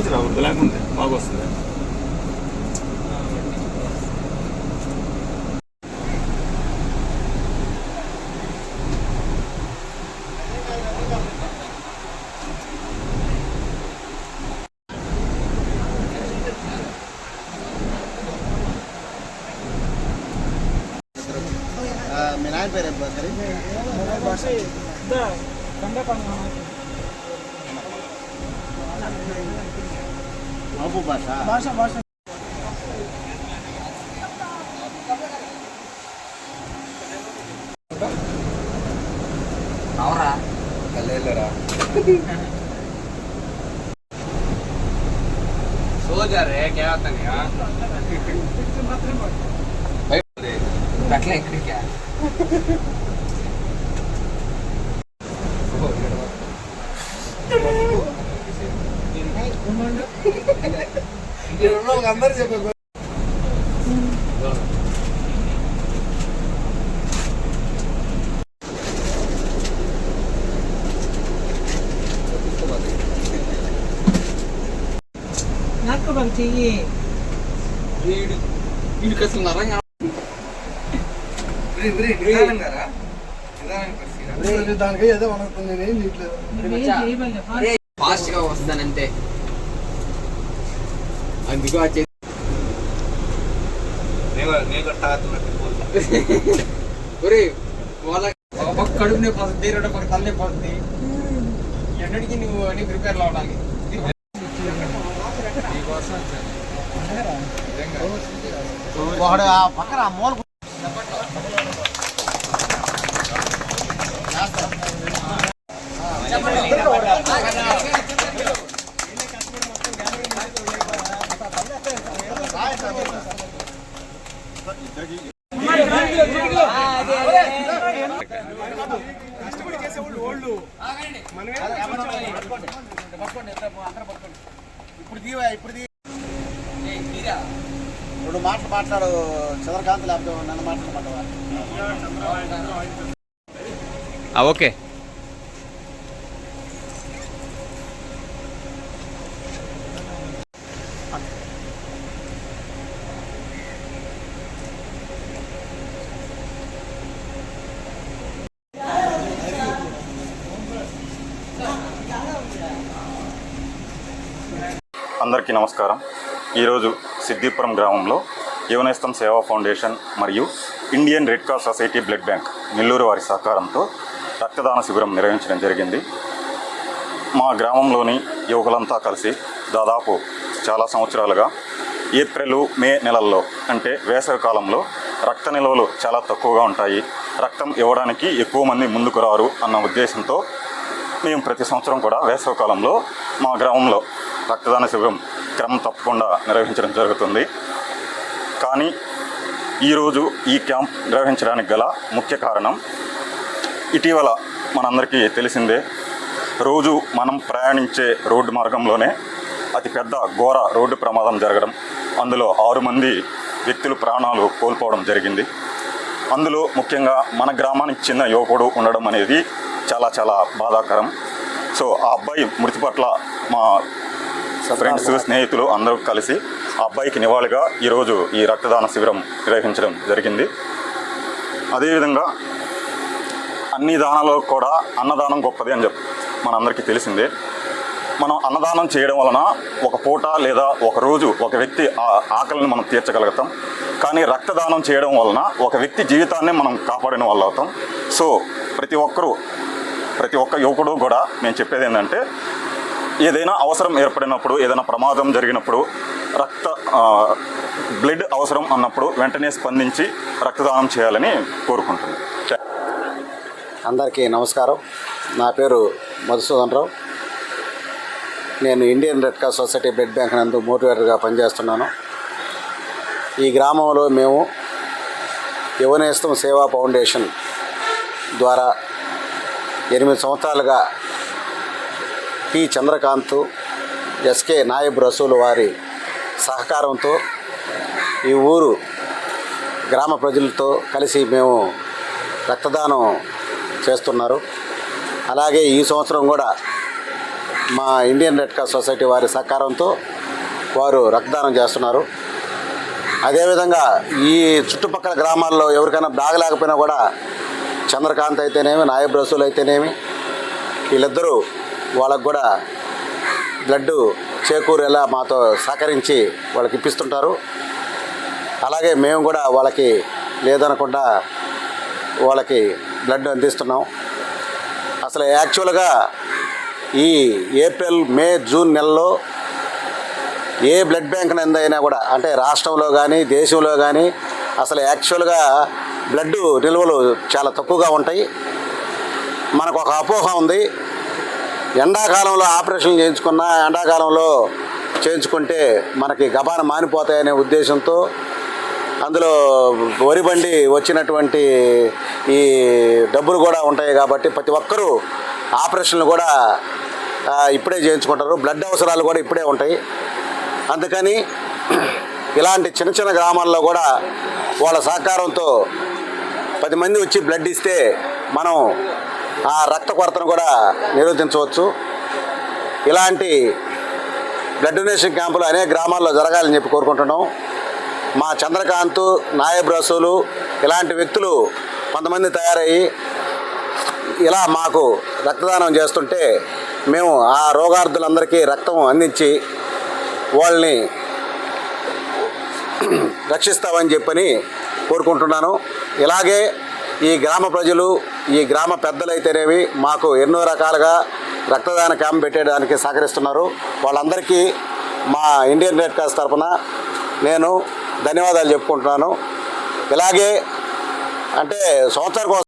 నుంచి రావద్దు లేకుంటే బాగా వస్తుంది మీ నాయన పేరు ఏం పేరు మహబూబ్ భాష అవరా సోజర్ రే क्या होता नहीं हां बैठले इकडे क्या అందరు చెప్పారు నాకు బాగా చెయ్యి. వీడు వీడికి అసలు నరంగా నిదానం కదా నిదానం పరిస్థితి. దానికి ఏదో అనుకుంది నేనేం చేయట్లేదు. నువ్వేం చేయబోలే ఫాస్ట్గా వస్తానంటే అందుకు ఆ చేతి ఒరే వాళ్ళ ఒక పక్క కడుపు నొప్పి వస్తుంది రెండో పక్క తల నొప్పి వస్తుంది. ఎన్నటికీ నువ్వు అన్ని ప్రిపేర్ అవ్వడానికి నీకోసం వచ్చాను. నిజంగా. వాడు ఆ పక్కన ఆ మూల ఇప్పుడు దీవా ఇప్పుడు దీ రెండు మాటలు మాట్లాడు చంద్రకాంత్ లేకపోతే నన్ను మాట్లాడమంటావా? ఓకే. అందరికీ నమస్కారం. ఈరోజు సిద్దిపురం గ్రామంలో యువనేస్తం సేవా ఫౌండేషన్ మరియు Indian Red Cross Society blood bank Nellore వారి సహకారంతో రక్తదాన శిబిరం నిర్వహించడం జరిగింది. మా గ్రామంలోని యువకులంతా కలిసి దాదాపు చాలా సంవత్సరాలుగా ఏప్రిల్ మే నెలల్లో అంటే వేసవి కాలంలో రక్త నిల్వలు చాలా తక్కువగా ఉంటాయి. రక్తం ఇవ్వడానికి ఎక్కువ మంది ముందుకు రారు అన్న ఉద్దేశంతో మేము ప్రతి సంవత్సరం కూడా వేసవి కాలంలో మా గ్రామంలో రక్తదాన శిబిరం క్రమం తప్పకుండా నిర్వహించడం జరుగుతుంది. కానీ ఈరోజు ఈ క్యాంప్ నిర్వహించడానికి గల ముఖ్య కారణం ఇటీవల మనందరికీ తెలిసిందే రోజు మనం ప్రయాణించే రోడ్డు మార్గంలోనే అతిపెద్ద ఘోర రోడ్డు ప్రమాదం జరగడం అందులో ఆరు మంది వ్యక్తులు ప్రాణాలు కోల్పోవడం జరిగింది. అందులో ముఖ్యంగా మన గ్రామానికి చెందిన యువకుడు ఉండడం అనేది చాలా చాలా బాధాకరం. సో ఆ అబ్బాయి మృతి పట్ల మా ఫ్రెండ్స్ స్నేహితులు అందరూ కలిసి ఆ అబ్బాయికి నివాళిగా ఈరోజు ఈ రక్తదాన శిబిరం నిర్వహించడం జరిగింది. అదేవిధంగా అన్ని దానాల్లో కూడా అన్నదానం గొప్పది అని చెప్పి మనందరికీ తెలిసిందే. మనం అన్నదానం చేయడం వలన ఒక పూట లేదా ఒక రోజు ఒక వ్యక్తి ఆ ఆకలిని మనం తీర్చగలుగుతాం. కానీ రక్తదానం చేయడం వలన ఒక వ్యక్తి జీవితాన్ని మనం కాపాడిన వాళ్ళు అవుతాం. సో ప్రతి ఒక్కరూ ప్రతి ఒక్క యువకుడు కూడా నేను చెప్పేది ఏంటంటే ఏదైనా అవసరం ఏర్పడినప్పుడు ఏదైనా ప్రమాదం జరిగినప్పుడు రక్త బ్లడ్ అవసరం అన్నప్పుడు వెంటనే స్పందించి రక్తదానం చేయాలని కోరుకుంటున్నాను. అందరికీ నమస్కారం. నా పేరు మధుసూదన్ రావు. నేను Indian Red Cross Society blood bank నందు మోటివేటర్గా పనిచేస్తున్నాను. ఈ గ్రామంలో మేము యువనేస్తం సేవా ఫౌండేషన్ ద్వారా ఎనిమిది సంవత్సరాలుగా పి. చంద్రకాంత్ ఎస్కే నాయబ్ రసూల్ వారి సహకారంతో ఈ ఊరు గ్రామ ప్రజలతో కలిసి మేము రక్తదానం చేస్తున్నారు. అలాగే ఈ సంవత్సరం కూడా మా ఇండియన్ రెడ్ క్రాస్ సొసైటీ వారి సహకారంతో వారు రక్తదానం చేస్తున్నారు. అదేవిధంగా ఈ చుట్టుపక్కల గ్రామాల్లో ఎవరికైనా బాగలేకపోయినా కూడా చంద్రకాంత్ అయితేనేమి నాయబ్ రసూల్ అయితేనేమి వీళ్ళిద్దరూ వాళ్ళకు కూడా బ్లడ్ చేకూరేలా మాతో సహకరించి వాళ్ళకి ఇప్పిస్తుంటారు. అలాగే మేము కూడా వాళ్ళకి లేదనకుండా వాళ్ళకి బ్లడ్ అందిస్తున్నాం. అసలు యాక్చువల్గా ఈ ఏప్రిల్ మే జూన్ నెలలో ఏ బ్లడ్ బ్యాంక్ అయినా కూడా అంటే రాష్ట్రంలో కానీ దేశంలో కానీ అసలు యాక్చువల్గా బ్లడ్ నిల్వలు చాలా తక్కువగా ఉంటాయి. మనకు ఒక అపోహ ఉంది. ఎండాకాలంలో ఆపరేషన్ చేయించుకున్న ఎండాకాలంలో చేయించుకుంటే మనకి గబాన మానిపోతాయనే ఉద్దేశంతో అందులో వరి బండి వచ్చినటువంటి ఈ డబ్బులు కూడా ఉంటాయి కాబట్టి ప్రతి ఒక్కరూ ఆపరేషన్లు కూడా ఇప్పుడే చేయించుకుంటారు. బ్లడ్ అవసరాలు కూడా ఇప్పుడే ఉంటాయి. అందుకని ఇలాంటి చిన్న చిన్న గ్రామాల్లో కూడా వాళ్ళ సహకారంతో పది మంది వచ్చి బ్లడ్ ఇస్తే మనం ఆ రక్త కొరతను కూడా నిరోధించవచ్చు. ఇలాంటి బ్లడ్ డొనేషన్ క్యాంపులు అనేక గ్రామాల్లో జరగాలని చెప్పి కోరుకుంటున్నాం. మా చంద్రకాంత్ నాయబ్ రసూలు ఇలాంటి వ్యక్తులు కొంతమంది తయారయ్యి ఇలా మాకు రక్తదానం చేస్తుంటే మేము ఆ రోగార్థులందరికీ రక్తం అందించి వాళ్ళని రక్షిస్తామని చెప్పని కోరుకుంటున్నాను. ఇలాగే ఈ గ్రామ ప్రజలు ఈ గ్రామ పెద్దలైతేనేవి మాకు ఎన్నో రకాలుగా రక్తదాన క్యాంప్ పెట్టేయడానికి సహకరిస్తున్నారు. వాళ్ళందరికీ మా ఇండియన్ రెడ్ క్రాస్ తరఫున నేను ధన్యవాదాలు చెప్పుకుంటున్నాను. ఇలాగే అంటే సంవత్సరానికి